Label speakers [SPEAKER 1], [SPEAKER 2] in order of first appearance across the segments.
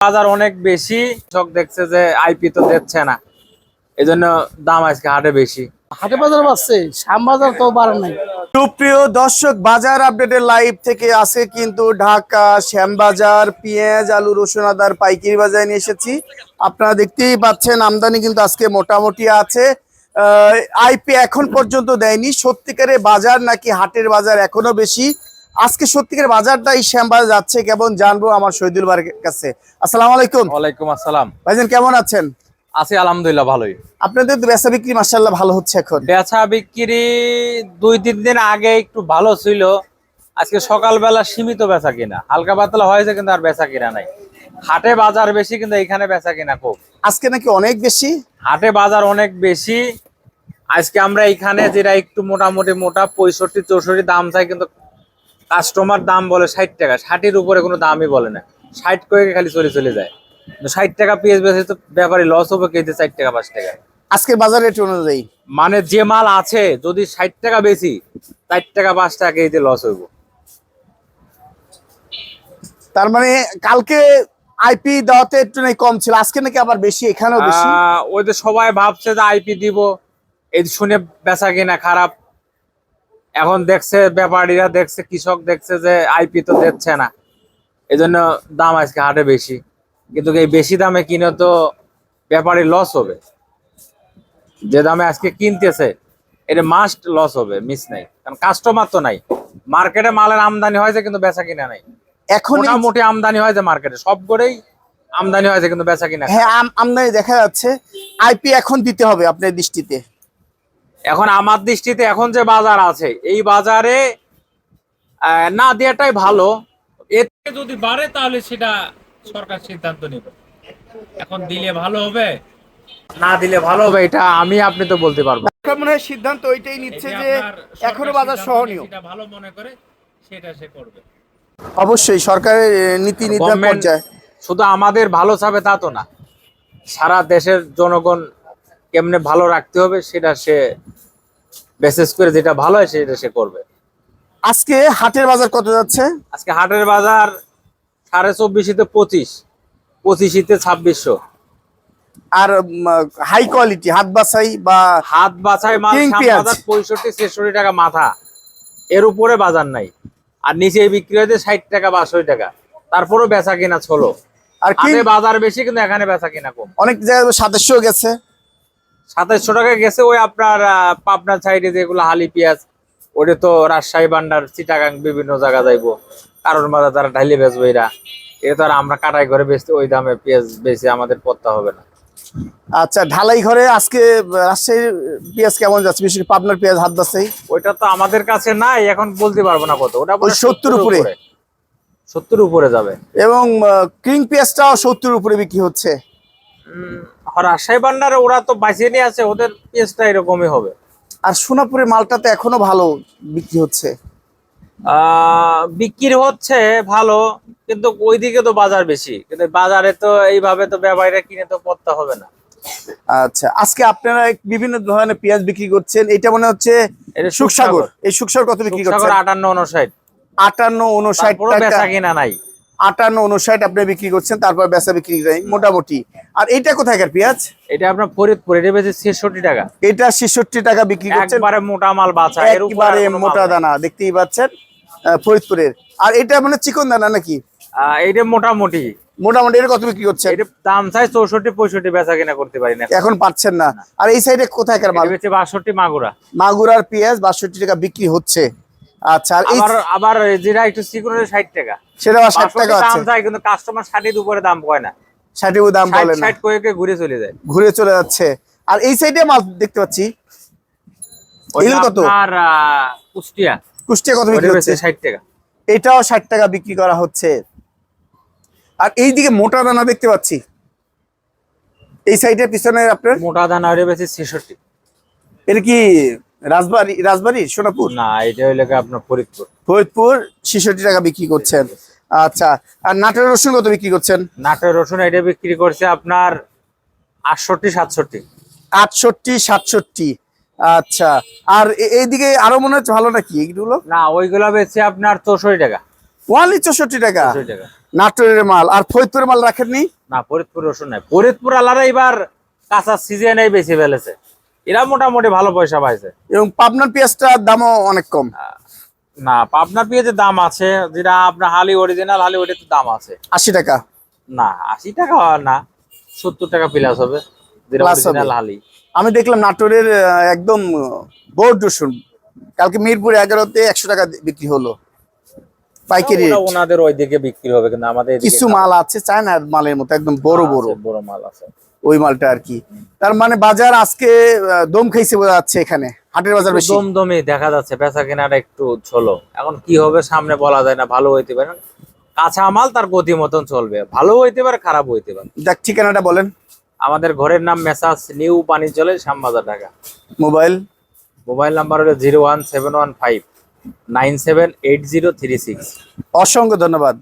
[SPEAKER 1] বাজার অনেক বেশি। কৃষক দেখছে যে আইপি তো দিচ্ছে না। এই জন্য দাম আজকে হাটে বেশি।
[SPEAKER 2] হাটে বাজার বাড়ছে শ্যাম বাজার তো বাড়ে নাই।
[SPEAKER 3] সুপ্রিয় দর্শক বাজার আপডেটের লাইভ থেকে আছে কিন্তু ঢাকা শ্যামবাজার পেঁয়াজ আলু রসুন আদার পাইকারি বাজারে নিয়ে এসেছি। আপনারা দেখতেই পাচ্ছেন আমদানি কিন্তু আজকে মোটামুটি আছে। আইপি এখন পর্যন্ত দেয়নি। সত্যিকারের বাজার নাকি হাটের বাজার এখনও বেশি। আজকে সত্যিকারের বাজারটা এই শ্যামবাজার যাচ্ছে কেমন জানব আমার শহীদুল বারের কাছে। আসসালামু আলাইকুম।
[SPEAKER 1] ওয়ালাইকুম আসসালাম।
[SPEAKER 3] ভাইজান কেমন আছেন?
[SPEAKER 1] আছি আলহামদুলিল্লাহ ভালোই।
[SPEAKER 3] আপনাদের বেচা বিক্রি মার্শাল্লাহ ভালো হচ্ছে এখন।
[SPEAKER 1] বেচা বিক্রি দুই তিন দিন আগে একটু ভালো ছিল। আজকে সকালবেলা সীমিত বেচা কিনা। হালকা পাতলা হয়েছে কিন্তু আর বেচা কিনা নাই। হাটে বাজার বেশি কিন্তু এখানে বেচা কিনা কম
[SPEAKER 3] আজকে নাকি অনেক বেশি?
[SPEAKER 1] হাটে বাজার অনেক বেশি। আজকে আমরা এখানে যেটা একটু মোটামুটি মোটা পঁয়ষট্টি চৌষট্টি দাম চাই কিন্তু কাস্টমার দাম বলে ষাট টাকা। ষাটের উপরে কোনো দামই বলে না। ষাট করে খালি চলে চলে যায়। ষাট টাকা পেঁয়াজ বেশি তো ব্যাপারে লস হবে কেজি চার টাকা পাঁচ টাকা?
[SPEAKER 3] আজকের বাজার রেট অনুযায়ী।
[SPEAKER 1] মানে যে মাল আছে যদি ষাট টাকা বেশি চার টাকা পাঁচ টাকা কেজিতে লস হইব?
[SPEAKER 3] তার মানে কালকে আইপি দেওয়াতে একটু নাকি কম ছিল আজকে নাকি আবার বেশি এখানেও বেশি?
[SPEAKER 1] ওই যে সবাই ভাবছে যে আইপি দিব। এই শুনে বেচা কিনা খারাপ। এখন দেখছে ব্যাপারীরা দেখছে কৃষক দেখছে যে আইপি তো দিচ্ছে না। এই জন্য দাম আজকে হাটে বেশি। কিন্তু এই বেশি দামে কিনে তো ব্যাপারী লস হবে। যে দামে আজকে কিনতেছে এটা মাস্ট লস হবে মিস নাই। কারণ কাস্টমার তো নাই। মার্কেটে মালের আমদানি হয়েছে কিন্তু বেচা কিনা নাই।
[SPEAKER 3] এখন
[SPEAKER 1] মোটামুটি আমদানি হয়েছে মার্কেটে সব করেই আমদানি হয়েছে কিন্তু বেচা কিনা
[SPEAKER 3] হ্যাঁ আম- আমদানি দেখা যাচ্ছে। আইপি এখন দিতে হবে আপনার দৃষ্টিতে।
[SPEAKER 1] এখন আমার দৃষ্টিতে এখন যে বাজার আছে এই বাজারে না দেওয়াটাই ভালো। এতে যদি বাড়ে তাহলে সেটা সরকার সিদ্ধান্ত নেবে। এখন দিলে ভালো হবে? না দিলে ভালো হবে এটা আমি আপনি তো বলতে পারব।
[SPEAKER 3] মনে হয় সিদ্ধান্ত ওইটাই নিচ্ছে যে এখনও বাজার সহনীয়।
[SPEAKER 1] যেটা ভালো মনে করে সেটা সে করবে।
[SPEAKER 3] অবশ্যই সরকারের নীতি নির্ধারণ পর্যায়ে।
[SPEAKER 1] শুধু আমাদের ভালো চাবে তা তো না। সারা দেশের জনগণ কেমনে ভালো রাখতে হবে সেটা সে বিশেষ করে যেটা ভালো হয় সেটা সে করবে।
[SPEAKER 3] আজকে হাটের বাজার কত যাচ্ছে?
[SPEAKER 1] আজকে হাটের বাজার সাড়ে চব্বিশিতে পঁচিশ পঁচিশিতে ছাব্বিশশো।
[SPEAKER 3] আর হাই কোয়ালিটি হাত বাছাই বা
[SPEAKER 1] হাত বাছাই মাল পঁয়ষট্টি ছেষট্টি টাকা মাথা। এর উপরে বাজার নাই। আর নিচে বিক্রি হয়েছে ষাট টাকা বাষট্টি টাকা। তারপরেও বেচা কিনা ছোলো।
[SPEAKER 3] আর কি
[SPEAKER 1] বাজার বেশি কিন্তু এখানে বেচা কিনা কম।
[SPEAKER 3] অনেক জায়গায় সাতাশশো গেছে।
[SPEAKER 1] সাতাইশশো টাকা গেছে ওই আপনার আহ, পাবনার সাইডে যেগুলো হালি পেঁয়াজ ওটা তো রাজশাহী বান্ডার চিটাগাং বিভিন্ন জায়গা যাইবো। কারণ বাজার তারা ঢাইলে বেচবো এরা। এটা তো আর আমরা কাটাই ঘরে বেচতে ওই দামে পেঁয়াজ বেশি আমাদের পড়তে হবে না।
[SPEAKER 3] আচ্ছা ঢালাই ঘরে আজকে রাজশাহীর পেঁয়াজ কেমন যাচ্ছে? বিশেষ পাবনার পেঁয়াজ হাত বাছাই
[SPEAKER 1] ওইটা তো আমাদের কাছে নাই এখন বলতে পারব না কত। ওটা
[SPEAKER 3] 70 উপরে।
[SPEAKER 1] সত্তর উপরে যাবে।
[SPEAKER 3] এবং কিং পেঁয়াজটাও সত্তর উপরে বিক্রি হচ্ছে।
[SPEAKER 1] রাজশাহী ওরা তো বাঁচিয়ে নিয়ে আছে ওদের পেঁয়াজটা এরকমই হবে।
[SPEAKER 3] আর সোনাপুরের মালটা তো এখনও ভালো বিক্রি হচ্ছে।
[SPEAKER 1] বিক্রি হচ্ছে ভালো কিন্তু ওইদিকে তো বাজার বেশি। কিন্তু বাজারে তো এইভাবে তো ব্যবসায়ীরা কিনে তো পড়তে হবে না।
[SPEAKER 3] আচ্ছা আজকে আপনারা বিভিন্ন ধরনের পেঁয়াজ বিক্রি করছেন এটা মনে হচ্ছে সুখসাগর। এই সুখসাগর কত বিক্রি করছেন?
[SPEAKER 1] আটান্ন উনষাট
[SPEAKER 3] আটান্ন উনষাট টাকা।
[SPEAKER 1] কিনা নাই।
[SPEAKER 3] আটান্ন উনষাট আপনি বিক্রি করছেন তারপর বেচা বিক্রি করেন মোটামুটি। আর এইটা কোথাকার পেঁয়াজ?
[SPEAKER 1] এটা আপনার ফরিদপুর এটা বেশি ছেষট্টি টাকা।
[SPEAKER 3] এটা ছেষট্টি টাকা বিক্রি করছেন।
[SPEAKER 1] একবারে মোটা মাল বাছা
[SPEAKER 3] একবারে মোটা দানা দেখতেই পাচ্ছেন ফরিদপুরের। আর এটা মানে চিকন দানা নাকি?
[SPEAKER 1] এইটা মোটামুটি।
[SPEAKER 3] মোটামুটি এটা কত বিক্রি করছেন?
[SPEAKER 1] এটা দাম চাই চৌষট্টি পঁয়ষট্টি বেচা কিনা করতে পারি না
[SPEAKER 3] এখন। পাচ্ছেন না। আর এই সাইডে কোথাকার মাল?
[SPEAKER 1] এটা বেচে বাষট্টি মাগুরা।
[SPEAKER 3] মাগুরার পেঁয়াজ বাষট্টি টাকা বিক্রি হচ্ছে। আচ্ছা আর এই
[SPEAKER 1] আবার আবার যেটা একটু চিকন ষাট টাকা।
[SPEAKER 3] সেটা আবার ষাট
[SPEAKER 1] 62
[SPEAKER 3] টাকা
[SPEAKER 1] দাম চাই কিন্তু কাস্টমার ষাটের উপরে দাম কয় না।
[SPEAKER 3] ষাটেও দাম বলে না।
[SPEAKER 1] ষাট কয়ে কয়ে ঘুরে চলে যায়।
[SPEAKER 3] ঘুরে চলে যাচ্ছে। আর এই সাইডে মাল দেখতে পাচ্ছি। এগুলো কত?
[SPEAKER 1] আহ, কুষ্টিয়া।
[SPEAKER 3] কুষ্টিয়া কত বিক্রি হচ্ছে?
[SPEAKER 1] ষাট টাকা।
[SPEAKER 3] এটাও ষাট টাকা বিক্রি করা হচ্ছে। আর এইদিকে মোটা দানা দেখতে পাচ্ছি। এই সাইডের পিছনে আপনার?
[SPEAKER 1] মোটা দানা ওইটা বেচে ছেষট্টি।
[SPEAKER 3] এটা কি রাজবাড়ি রাজবাড়ি? সোনাপুর?
[SPEAKER 1] না এটা হইলে আপনার ফরিদপুর।
[SPEAKER 3] ফরিদপুর ছেষট্টি টাকা বিক্রি করছেন। আচ্ছা আর নাটের রসুন কত বিক্রি করছেন?
[SPEAKER 1] নাটের রসুন এটা বিক্রি করছে আপনার আটষট্টি সাতষট্টি।
[SPEAKER 3] আটষট্টি সাতষট্টি। আচ্ছা আর এইদিকে আরও মনে হচ্ছে ভালো নাকি এইগুলো?
[SPEAKER 1] না ওইগুলো বেচছে আপনার চৌষট্টি টাকা।
[SPEAKER 3] টাকা।
[SPEAKER 1] চৌষট্টি টাকা।
[SPEAKER 3] নাটোরের মাল। আর ফরিদপুরের মাল রাখেননি?
[SPEAKER 1] না ফরিদপুর রসুন নাই। ফরিদপুর আলাদা এবার কাঁচা সিজনে বেশি ফেলেছে। এরা মোটামুটি ভালো পয়সা পাইছে।
[SPEAKER 3] এবং পাবনার পেঁয়াজটার দামও অনেক কম।
[SPEAKER 1] না পাবনার পেঁয়াজের দাম আছে যেটা আপনার হালি অরিজিনাল হালি ওইটাতে দাম আছে।
[SPEAKER 3] আশি টাকা।
[SPEAKER 1] না আশি টাকা না সত্তর টাকা প্লাস হবে যেটা অরিজিনাল হালি।
[SPEAKER 3] আমি দেখলাম নাটোরের একদম বোর্ড রসুন কালকে মিরপুর এগারোতে একশো টাকা বিক্রি হলো। পাইকারি
[SPEAKER 1] ওনাদের ওই দিকে বিক্রি হবে কিন্তু আমাদের
[SPEAKER 3] কিছু মাল আছে চায়নার মালের মতো একদম বড় বড়।
[SPEAKER 1] বড় মাল আছে।
[SPEAKER 3] ওই মালটা আর কি। তার মানে বাজার আজকে দম খাইছে বোঝা যাচ্ছে এখানে হাটের বাজার বেশি।
[SPEAKER 1] দমদমে দেখা যাচ্ছে বেচা কেনাটা একটু ছোলো এখন কি হবে সামনে বলা যায় না ভালো হইতে পারে। কাঁচা মাল তার গতি মতন চলবে ভালো হইতে পারে খারাপ হইতে পারে।
[SPEAKER 3] দেখ ঠিকানাটা বলেন।
[SPEAKER 1] আমাদের ঘরের নাম মেসাজ নিউ পানি চলে Shyambazar Dhaka.
[SPEAKER 3] Mobile?
[SPEAKER 1] Mobile number হলো zero one seven one five nine seven eight zero three six.
[SPEAKER 3] অসংখ্য ধন্যবাদ।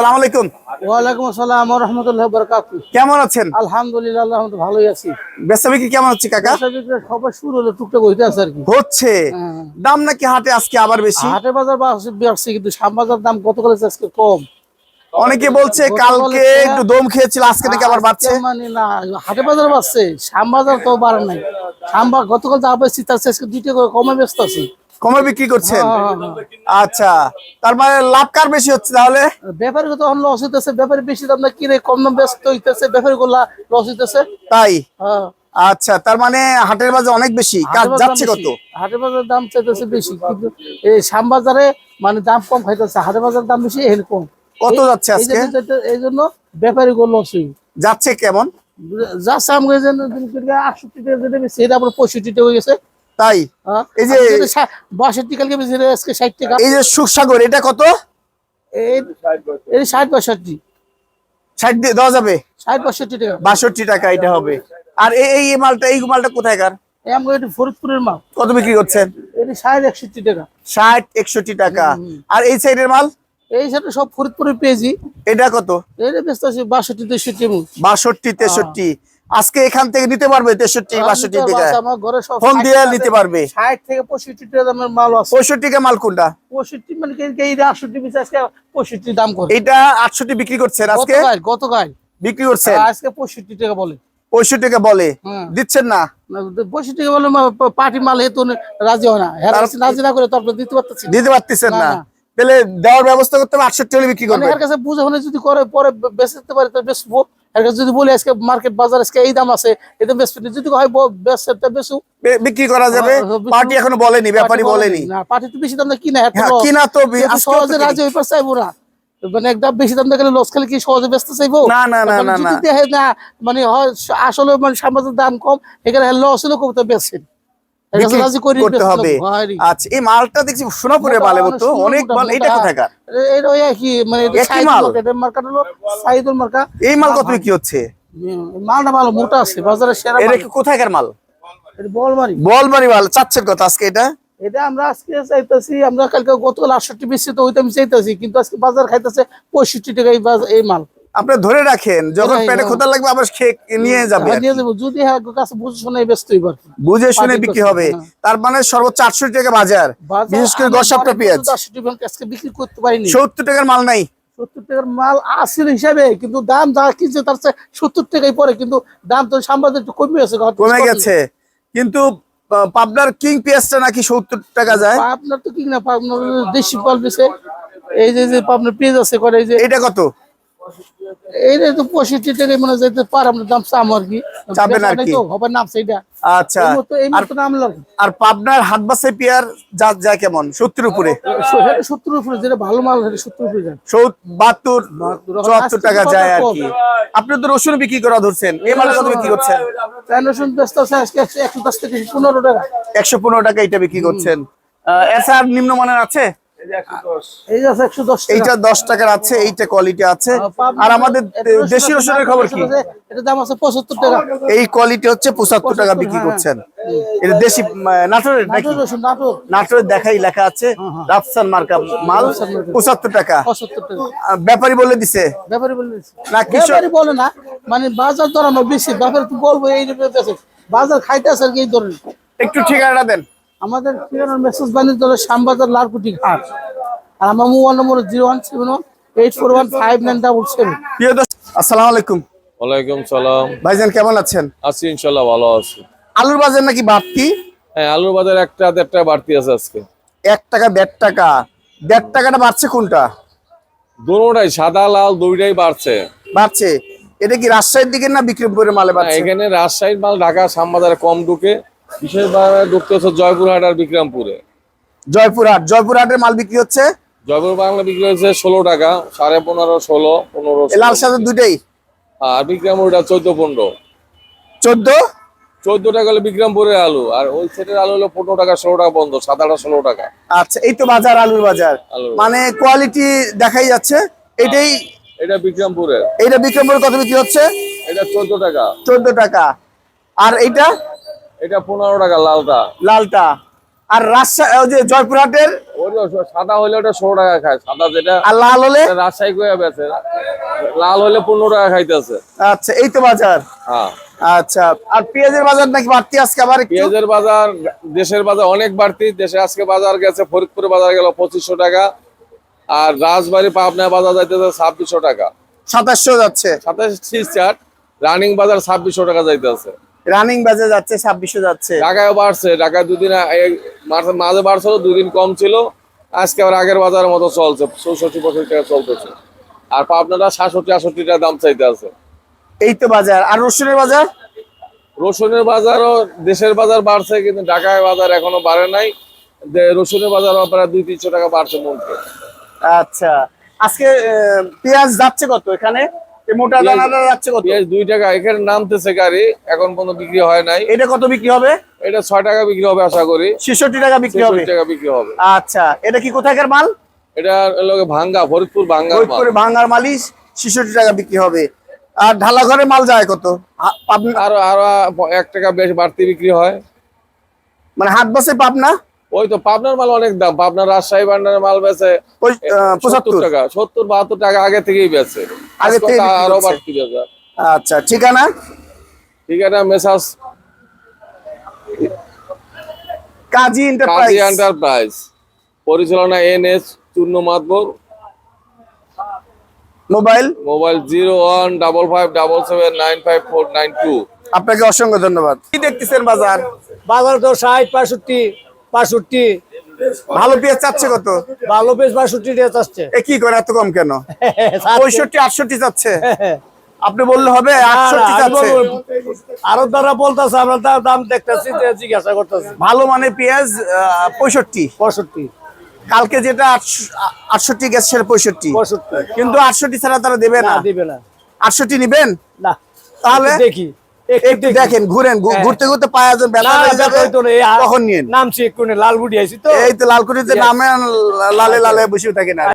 [SPEAKER 3] সালাম আলাইকুম।
[SPEAKER 2] ওয়ালাইকুম আসসালাম রহমতুল্লাহ বরকাতু।
[SPEAKER 3] কেমন আছেন?
[SPEAKER 2] আলহামদুলিল্লাহ আল্লাহ রহমতে ভালোই আছি।
[SPEAKER 3] বেচা বিক্রি কেমন হচ্ছে কাকা?
[SPEAKER 2] ব্যবসা বিক্রি সবার শুরু হলো টুকটাক হইতে আছে আর কি।
[SPEAKER 3] হচ্ছে।
[SPEAKER 2] হ্যাঁ।
[SPEAKER 3] দাম নাকি হাটে আজকে আবার বেশি?
[SPEAKER 2] হাটের বাজার বাড়ছে বাড়ছে কিন্তু শ্যামবাজার দাম গতকাল আজকে কম।
[SPEAKER 3] অনেকে বলছে কালকে
[SPEAKER 2] একটু
[SPEAKER 3] দম খেয়েছিল আজকে নাকি আবার বাড়ছে।
[SPEAKER 2] মানে না হাটের বাজার বাড়ছে শ্যামবাজার তো বাড়ে নাই। শ্যামবা গতকাল যা বেশি তার আজকে দুইটা করে কমে ব্যস্ত আছি।
[SPEAKER 3] কমে বিক্রি করছেন?
[SPEAKER 2] হ্যাঁ, হ্যাঁ, হ্যাঁ।
[SPEAKER 3] আচ্ছা তার মানে লাভ কার বেশি হচ্ছে তাহলে?
[SPEAKER 2] ব্যাপারী তো লস হইতেছে ব্যাপারী বেশি দাম না কিনে কম দাম ব্যস্ত হইতেছে ব্যাপারী গুলা লস হইতেছে।
[SPEAKER 3] তাই? আচ্ছা তার মানে হাটের বাজার অনেক বেশি কাজ যাচ্ছে কত?
[SPEAKER 2] হাটের বাজার দাম চাইতেছে বেশি কিন্তু এই শ্যামবাজারে মানে দাম কম খাইতেছে হাটের বাজার দাম বেশি এর কম।
[SPEAKER 3] কত যাচ্ছে আজকে?
[SPEAKER 2] এই জন্য ব্যাপারী গুলো লস হই
[SPEAKER 3] যাচ্ছে কেমন?
[SPEAKER 2] যাচ্ছে আমাকে আটষট্টি টাকা যেটা বেশি এটা আবার পঁয়ষট্টি টাকা হয়ে গেছে।
[SPEAKER 3] তাই? এই যে-
[SPEAKER 2] বাষট্টি কালকে আজকে ষাট টাকা।
[SPEAKER 3] এই যে সুখসাগর এটা কত?
[SPEAKER 2] এই ষাট বাষট্টি।
[SPEAKER 3] ষাট দেওয়া যাবে?
[SPEAKER 2] ষাট বাষট্টি টাকা।
[SPEAKER 3] বাষট্টি টাকা এটা হবে। আর এই এই মালটা এই মালটা কোথায় কার
[SPEAKER 2] এই আমাকে এটা ফরিদপুরের মাল।
[SPEAKER 3] কত বিক্রি করছেন?
[SPEAKER 2] এটা ষাট একষট্টি টাকা।
[SPEAKER 3] ষাট একষট্টি টাকা। আর এই সাইডের মাল?
[SPEAKER 2] এই সাথে সব ফরিদপুরের পেয়েছি।
[SPEAKER 3] এটা কত?
[SPEAKER 2] এটা ব্যস্ত আছে বাষট্টি তেষট্টি
[SPEAKER 3] বাষট্টি তেষট্টি। আজকে এখান থেকে নিতে পারবে তেষট্টি বাষট্টি
[SPEAKER 2] সব
[SPEAKER 3] ফোন দিয়ে নিতে পারবে।
[SPEAKER 2] ষাট থেকে পঁয়ষট্টি টাকা দামের মাল আছে।
[SPEAKER 3] পঁয়ষট্টি টাকা মাল কোনটা?
[SPEAKER 2] পঁয়ষট্টি মানে আটষট্টি পিস আজকে পঁয়ষট্টি দাম করে
[SPEAKER 3] এটা আটষট্টি বিক্রি করছেন আজকে?
[SPEAKER 2] গতকাল
[SPEAKER 3] বিক্রি করছেন?
[SPEAKER 2] আজকে পঁয়ষট্টি টাকা বলে।
[SPEAKER 3] পঁয়ষট্টি টাকা বলে?
[SPEAKER 2] হ্যাঁ।
[SPEAKER 3] দিচ্ছেন না?
[SPEAKER 2] না, পঁয়ষট্টি টাকা বলে পার্টি মাল হেতু রাজি হয় না। হ্যাঁ রাজি না করে তো আপনি দিতে পারতেছি না।
[SPEAKER 3] দিতে পারতেছেন
[SPEAKER 2] না,
[SPEAKER 3] না।
[SPEAKER 2] না।
[SPEAKER 3] তাহলে দেওয়ার ব্যবস্থা করতে হবে আটষট্টি হলে বিক্রি
[SPEAKER 2] মানে
[SPEAKER 3] করবে
[SPEAKER 2] কাছে বুঝে হলে যদি করে পরে বেচতে পারে তো বেচবো। এর কাছে যদি বলি আজকে মার্কেট বাজার আজকে এই দাম আছে যদি হয় বেচতে বেচু
[SPEAKER 3] বিক্রি করা যাবে।
[SPEAKER 2] হ্যাঁ, হ্যাঁ,
[SPEAKER 3] পার্টি এখনও বলেনি ব্যাপারী বলেনি।
[SPEAKER 2] না পার্টি তো বেশি দাম না কিনা
[SPEAKER 3] হ্যাঁ, কিনা তো
[SPEAKER 2] সহজে। রাজি হয়ে চাইব না মানে একদম বেশি দাম দেখালে লস খেলে কি সহজে বেচতে চাইব?
[SPEAKER 3] না, না, না,
[SPEAKER 2] মানে
[SPEAKER 3] না, না।
[SPEAKER 2] মানে হয় আসলে মানে সামাজিক দাম কম এখানে লস হলেও কবিতা বেচছেন
[SPEAKER 3] করতে হবে। আচ্ছা এই মালটা দেখছি সোনাপুরে মালের মতো অনেক মাল এটা কোথাকার
[SPEAKER 2] এটা ওই একই এটা
[SPEAKER 3] একই
[SPEAKER 2] সাইদুল
[SPEAKER 3] মাল?
[SPEAKER 2] মার্কা, এটার মার্কা হলো সাইদুল মার্কা।
[SPEAKER 3] এই মাল কত বিক্রি হচ্ছে?
[SPEAKER 2] মালটা ভালো মোটা আছে বাজারে সেরা
[SPEAKER 3] এটা
[SPEAKER 2] মাল।
[SPEAKER 3] কোথাকার মাল?
[SPEAKER 2] এটা বলমারি।
[SPEAKER 3] বলবাড়ি মাল চাচ্ছেন কত আজকে এটা?
[SPEAKER 2] এটা আমরা আজকে চাইতেছি আমরা কালকে গতকাল আটষট্টি বেশি তো ওইটা আমি চাইতেছি কিন্তু আজকে বাজার খাইতেছে পঁয়ষট্টি টাকা এই মাল।
[SPEAKER 3] আপনি ধরে রাখেন যখন পেটে। খোদা লাগবে আবার খেয়ে নিয়ে যাবে
[SPEAKER 2] হ্যাঁ, নিয়ে যাব। যদি হ্যাঁ কাছে বুঝে শুনে হইবার
[SPEAKER 3] বুঝে শুনে বিক্রি হবে। তার মানে সর্বোচ্চ আটশো টাকা বাজার বিশেষ করে গসাপটা
[SPEAKER 2] বারো
[SPEAKER 3] পেঁয়াজ।
[SPEAKER 2] পর্যন্ত 68 টাকা আজকে বিক্রি করতে পারিনি।
[SPEAKER 3] সত্তর টাকার মাল নাই।
[SPEAKER 2] সত্তর টাকার মাল আসিল হিসাবে কিন্তু দাম যা কিনছে তার সত্তর টাকাই পরে কিন্তু দাম তো সাম্বাদ একটু কমে গেছে
[SPEAKER 3] কমে গেছে। কিন্তু পাবনার কিং পেঁয়াজটা নাকি সত্তর টাকা যায়?
[SPEAKER 2] আপনার তো কিং না আপনার দেশি পাল এই যে যে আপনার পেঁয়াজ আছে করে এই যে
[SPEAKER 3] এটা কত?
[SPEAKER 2] এইটা তো পঁয়ষট্টি টাকায় মানে যেতে পার আমরা দাম চাম আর কি।
[SPEAKER 3] চাপেন আর কি।
[SPEAKER 2] হবে নাম সেইটা।
[SPEAKER 3] আচ্ছা আর পাবনার হাট বাসাই পেয়ার যা যায় কেমন? সত্তর উপরে।
[SPEAKER 2] সত্তর উপরে যেটা ভালো মাল সেটা সত্তর উপরে যায়।
[SPEAKER 3] বাহাত্তর
[SPEAKER 2] বাহাত্তর,
[SPEAKER 3] চুয়াত্তর টাকা যায় আর কি। আপনি তো রসুন বিক্রি করা ধরছেন মালে কত বিক্রি করছেন।
[SPEAKER 2] রসুন ব্যস্ত আছে একশো দশ থেকে পনেরো টাকা।
[SPEAKER 3] একশো পনেরো টাকা এটা বিক্রি করছেন। এছাড়া নিম্নমানের আছে?
[SPEAKER 2] এই আছে একশো দশ টাকা।
[SPEAKER 3] এইটা দশ টাকার আছে এইটা কোয়ালিটি আছে।
[SPEAKER 2] আর
[SPEAKER 3] আমাদের দেশি রসুনের খবর কি?
[SPEAKER 2] রসুন দাম আছে পঁচাত্তর টাকা।
[SPEAKER 3] এই কোয়ালিটি হচ্ছে পঁচাত্তর টাকা বিক্রি করছেন। এটা দেশি নাটোরের নাকি?
[SPEAKER 2] নাটোর রসুন নাটোর।
[SPEAKER 3] নাটোরের দেখাই লেখা আছে রাফসান মার্কা মাল পঁচাত্তর টাকা।
[SPEAKER 2] পঁচাত্তর টাকা।
[SPEAKER 3] ব্যাপারী বলে দিছে।
[SPEAKER 2] ব্যাপারী বলে।
[SPEAKER 3] না, কৃষক-
[SPEAKER 2] ব্যাপারী বলে না মানে বাজার দর আমার বেশি ব্যাপারে বলব এই বাজার খাইতে আছে আর কি এই ধরনের।
[SPEAKER 3] একটু ঠিকানাটা দেন।
[SPEAKER 2] আমাদের ঠিকানার মেসেজ বানিয়ে দলের শ্যামবাজার লালকুটি ঘাট। আর আমার mobile number zero one seven one eight four one five nine double seven.
[SPEAKER 3] প্রিয় দর্শক আসসালামু আলাইকুম।
[SPEAKER 4] ওয়ালাইকুম সালাম।
[SPEAKER 3] ভাইজান কেমন আছেন?
[SPEAKER 4] আছি ইনশাল্লাহ ভালো আছি।
[SPEAKER 3] আলুর বাজার নাকি বাড়তি?
[SPEAKER 4] হ্যাঁ আলুর বাজার একটা দেড়টা বাড়তি আছে আজকে।
[SPEAKER 3] এক টাকা দেড় টাকা। দেড় টাকাটা বাড়ছে কোনটা?
[SPEAKER 4] দুটাই সাদা লাল দুইটাই বাড়ছে।
[SPEAKER 3] বাড়ছে। এটা কি রাজশাহীর দিকে না বিক্রমপুরের মালে বাড়ছে?
[SPEAKER 4] এখানে রাজশাহীর মাল ঢাকা শ্যামবাজারে কম ঢুকে। বিশেষভাবে ঢুকতে হচ্ছে জয়পুরহাট আর বিক্রমপুরে।
[SPEAKER 3] জয়পুরহাট। জয়পুরহাটের মাল বিক্রি হচ্ছে?
[SPEAKER 4] জয়পুর বাংলা বিক্রি হচ্ছে ষোলো টাকা সাড়ে পনেরো ষোলো পনেরো
[SPEAKER 3] লাল সাদা
[SPEAKER 4] আর বিক্রমপুরটা চোদ্দ পনেরো।
[SPEAKER 3] চোদ্দ?
[SPEAKER 4] চোদ্দ টাকা হলো বিক্রমপুরের আলু আর ওই সেটের আলু হলো পনেরো টাকা ষোলো টাকা বন্ধ সাদাটা ষোলো টাকা।
[SPEAKER 3] আচ্ছা এই তো বাজার আলুর বাজার। মানে কোয়ালিটি দেখাই যাচ্ছে। এটাই
[SPEAKER 4] এটা বিক্রমপুরের।
[SPEAKER 3] এইটা বিক্রমপুরে কত বিক্রি হচ্ছে?
[SPEAKER 4] এটা চোদ্দ টাকা।
[SPEAKER 3] চোদ্দ টাকা। আর এইটা?
[SPEAKER 4] এটা পনেরো টাকা লালটা।
[SPEAKER 3] লালটা। আর রাজশাহী ওই যে জয়পুরহাটের
[SPEAKER 4] সাদা হলে ওটা ষোলো টাকা খায়। সাদা যেটা
[SPEAKER 3] আর লাল হলে?
[SPEAKER 4] রাজশাহী কইয়া বেছে লাল হলে পনেরো টাকা খাইতেছে।
[SPEAKER 3] আচ্ছা এই তো বাজার?
[SPEAKER 4] হ্যাঁ।
[SPEAKER 3] আচ্ছা আর পেঁয়াজের বাজার নাকি বাড়তি আজকে আবার একটু?
[SPEAKER 4] পেঁয়াজের বাজার দেশের বাজার অনেক বাড়তি। দেশে আজকে বাজার গেছে ফরিদপুরে বাজার গেল পঁচিশশো টাকা। আর রাজবাড়ি পাবনা বাজার যাইতেছে ছাব্বিশশো টাকা।
[SPEAKER 3] সাতাশশো যাচ্ছে।
[SPEAKER 4] সাতাশ চার রানিং বাজার ছাব্বিশশো টাকা যাইতেছে।
[SPEAKER 3] রানিং বাজার যাচ্ছে ছাব্বিশশো যাচ্ছে।
[SPEAKER 4] ঢাকায় বাড়ছে ঢাকায় দুদিন মাঝে বাড়ছিল দুদিন কম ছিল। আজকে আবার আগের বাজারের মতো চলছে চৌষট্টি পঁয়ষট্টি টাকা চলতেছে। আর পাবনাটা সাতষট্টি আটষট্টি টাকা দাম চাইতে আছে।
[SPEAKER 3] এই তো বাজার। আর রসুনের বাজার?
[SPEAKER 4] রসুনের বাজারও দেশের বাজার বাড়ছে কিন্তু ঢাকায় বাজার এখনও বাড়ে নাই। যে রসুনের বাজার প্রায় দুই তিনশো টাকা বাড়ছে মনকে।
[SPEAKER 3] আচ্ছা। আজকে পেঁয়াজ যাচ্ছে কত এখানে? মোটা দানাটা যাচ্ছে কত?
[SPEAKER 4] পেঁয়াজ দুই টাকা এখানে নামতেছে গাড়ি এখন পর্যন্ত বিক্রি হয় নাই।
[SPEAKER 3] এটা কত বিক্রি হবে?
[SPEAKER 4] এটা ছয় টাকা বিক্রি হবে আশা করি।
[SPEAKER 3] ছেষট্টি টাকা বিক্রি হবে।
[SPEAKER 4] 66 টাকা বিক্রি হবে।
[SPEAKER 3] আচ্ছা এটা কি কোথাকার মাল?
[SPEAKER 4] এটা হলো ভাঙ্গা ফরিদপুর ভাঙ্গা
[SPEAKER 3] ফরিদপুরে ভাঙ্গার মালিশ ছেষট্টি টাকা বিক্রি হবে। আর ঢালা ঘরে মাল যায় কত?
[SPEAKER 4] আরও আরও এক টাকা বেশ বাড়তি বিক্রি হয়।
[SPEAKER 3] মানে হাত বাসে পাবনা?
[SPEAKER 4] ওই তো পাবনার মাল অনেক দাম। পাবনার রাজশাহী বান্ডারের মাল বেচে
[SPEAKER 3] ওই পঁচাত্তর।
[SPEAKER 4] টাকা সত্তর বাহাত্তর টাকা আগে থেকেই বেচে।
[SPEAKER 3] আগে বিক্রি আরও
[SPEAKER 4] বাড়তি বেচে।
[SPEAKER 3] আচ্ছা ঠিকানা?
[SPEAKER 4] ঠিক আছে Messrs
[SPEAKER 3] Kazi
[SPEAKER 4] Kazi
[SPEAKER 3] enterprise
[SPEAKER 4] enterprise পরিচালনা এন এস চূর্ণ Matbar.
[SPEAKER 3] Mobile?
[SPEAKER 4] Mobile zero one double five double seven nine five four nine two.
[SPEAKER 3] আপনাকে অসংখ্য ধন্যবাদ। কি দেখতেছেন বাজার?
[SPEAKER 5] বাজার তো ষাট পাঁষট্টি পাঁষট্টি
[SPEAKER 3] ভালো পেঁয়াজ চাচ্ছে কত?
[SPEAKER 5] ভালো বেশ বাষট্টি
[SPEAKER 3] এ কি করে এত কম কেন? পঁয়ষট্টি আটষট্টি চাচ্ছে। আপনি বললে হবে আটষট্টি চাচ্ছে।
[SPEAKER 5] আরও দ্বারা বলতেছে আমরা তার দাম দেখতেছি জিজ্ঞাসা করতেছি।
[SPEAKER 3] ভালো মানে পেঁয়াজ পঁয়ষট্টি।
[SPEAKER 5] পঁয়ষট্টি।
[SPEAKER 3] কালকে যেটা আটষট্টি গেছে সেটা পঁয়ষট্টি। কিন্তু আটষট্টি ছাড়া তারা দেবে
[SPEAKER 5] না।
[SPEAKER 3] না
[SPEAKER 5] দিবে না।
[SPEAKER 3] আটষট্টি নিবেন?
[SPEAKER 5] না
[SPEAKER 3] তাহলে?
[SPEAKER 5] দেখি। একটু
[SPEAKER 3] দেখেন ঘুরেন
[SPEAKER 5] হ্যাঁ।
[SPEAKER 3] ঘুরতে ঘুরতে পায়া যেন ব্যথা
[SPEAKER 5] না,
[SPEAKER 3] হয়ে যাবে
[SPEAKER 5] না,
[SPEAKER 3] তখন নিন
[SPEAKER 5] নামছি একটু লাল বুড়ি আইছি তো।
[SPEAKER 3] এই তো লালকুটিতে নামে লালে লালে বসে থাকে আর